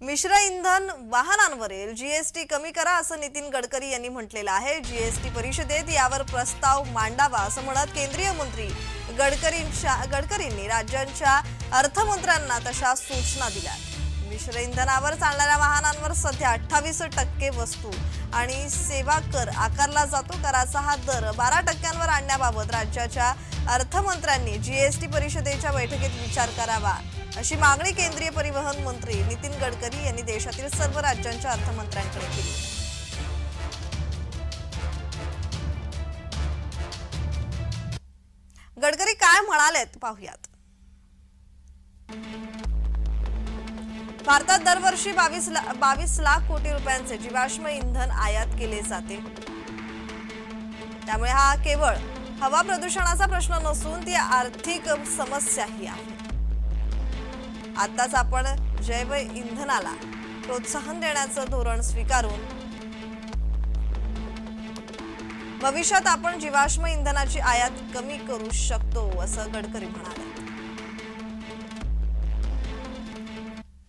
मिश्र इंधन वाहनांवरील जीएसटी कमी करा असं नितीन गडकरी यांनी म्हटलेलं आहे. जीएसटी परिषदेत यावर प्रस्ताव मांडावा असं म्हणत केंद्रीय मंत्री गडकरींच्या गडकरींनी राज्यांच्या अर्थमंत्र्यांना तशा सूचना दिल्या. मिश्र इंधनावर चालणाऱ्या वाहनांवर सध्या अठ्ठावीस टक्के वस्तू आणि सेवा कर आकारला जातो. कराचा हा दर बारा टक्क्यांवर आणण्याबाबत राज्याच्या अर्थमंत्र्यांनी जीएसटी परिषदेच्या बैठकीत विचार करावा. अशी मागणी केंद्रीय परिवहन मंत्री नितीन गडकरी यांनी देशातील सर्व राज्यांच्या अर्थमंत्र्यांकडे केली. गडकरी काय म्हणालेत पाहुयात. भारतात दरवर्षी बावीस ला, बावीस लाख कोटी रुपयांचे जीवाश्म इंधन आयात केले जाते. त्यामुळे हा केवळ हवा प्रदूषणाचा प्रश्न नसून ती आर्थिक समस्याही आहे. आताच आपण जैव इंधनाला प्रोत्साहन देण्याचं धोरण स्वीकारून भविष्यात आपण जीवाश्म इंधनाची आयात कमी करू शकतो असं गडकरी म्हणाले.